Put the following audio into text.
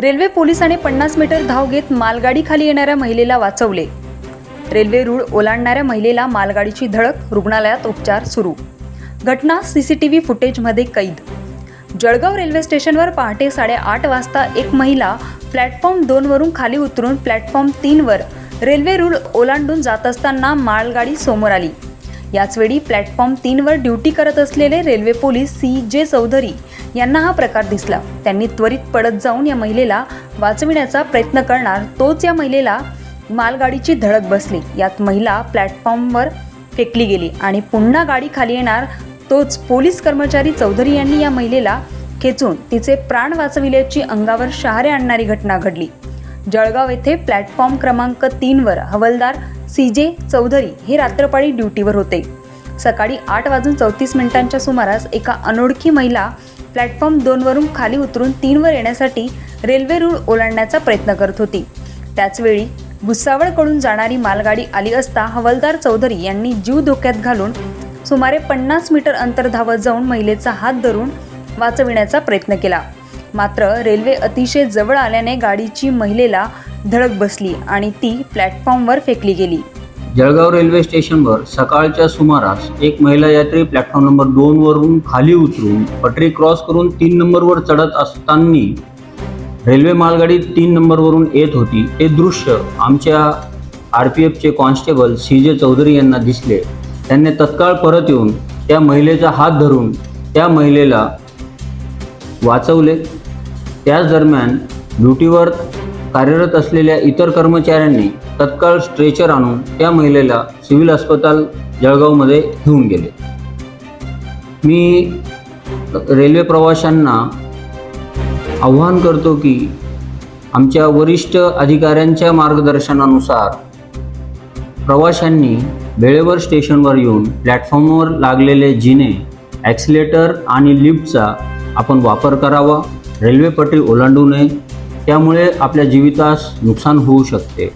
Railway पोलिसाने पन्नास metre धाव घेत मालगाडी खाली येणाऱ्या महिलेला वाचवले. रेल्वे रूळ ओलांडणाऱ्या महिलेला मालगाडीची धडक रुग्णालयात उपचार सुरू. घटना सीसीटीव्ही फुटेजमध्ये कैद. जळगाव रेल्वे स्टेशनवर पहाटे साडेआठ वाजता एक महिला प्लॅटफॉर्म दोनवरून खाली उतरून प्लॅटफॉर्म तीनवर रेल्वे रूळ ओलांडून जात असताना मालगाडी समोर आली. याचवेळी प्लॅटफॉर्म तीनवर ड्युटी करत असलेले railway police C J Chaudhari यांना हा प्रकार दिसला. त्यांनी त्वरित पडत जाऊन या महिलेला वाचविण्याचा प्रयत्न करणार तोच या महिलेला मालगाडीची धडक बसली. यात महिला प्लॅटफॉर्मवर फेकली गेली आणि पुन्हा गाडी खाली येणार तोच पोलीस कर्मचारी चौधरी यांनी या महिलेला खेचून तिचे प्राण वाचविल्याची अंगावर शहारे आणणारी घटना घडली. जळगाव येथे प्लॅटफॉर्म क्रमांक तीनवर हवलदार सी जे चौधरी हे रात्रपाळी ड्युटीवर होते. सकाळी आठ वाजून चौतीस मिनिटांच्या सुमारास एका अनोळखी महिला प्लॅटफॉर्म दोनवरून खाली उतरून तीनवर येण्यासाठी रेल्वे रूळ ओलांडण्याचा प्रयत्न करत होती. त्याचवेळी भुसावळकडून जाणारी मालगाडी आली असता हवलदार चौधरी यांनी जीव धोक्यात घालून सुमारे पन्नास मीटर अंतर धावत जाऊन महिलेचा हात धरून वाचविण्याचा प्रयत्न केला. मात्र रेल्वे अतिशय जवळ आल्याने गाडीची महिलेला धडक बसली आणि ती प्लॅटफॉर्मवर फेकली गेली. जळगाव रेल्वे स्टेशनवर सकाळच्या सुमारास एक महिला यात्री प्लॅटफॉर्म नंबर दोन वरून खाली उतरून पटरी क्रॉस करून तीन नंबरवर चढत असताना रेल्वे मालगाडी तीन नंबरवरून येत होती. ते दृश्य आमच्या आर पी एफचे कॉन्स्टेबल सी जे चौधरी यांना दिसले. त्यांनी तत्काळ परत येऊन त्या महिलेचा हात धरून त्या महिलेला वाचवले. त्याच दरम्यान ड्युटीवर कार्यरत असलेल्या इतर कर्मचाऱ्यांनी तत्काळ स्ट्रेचर आणून त्या महिलेला सिव्हिल अस्पताल जळगावमध्ये घेऊन गेले. मी रेल्वे प्रवाशांना आव्हान करतो की आमच्या वरिष्ठ अधिकाऱ्यांच्या मार्गदर्शनानुसार प्रवाशांनी वेळेवर स्टेशनवर येऊन प्लॅटफॉर्मवर लागलेले जिने ॲक्सिलेटर आणि लिफ्टचा आपण वापर करावा रेल्वे पटरी ओलांडू नये त्यामुळे आपल्या जीवितास नुकसान होऊ शकते.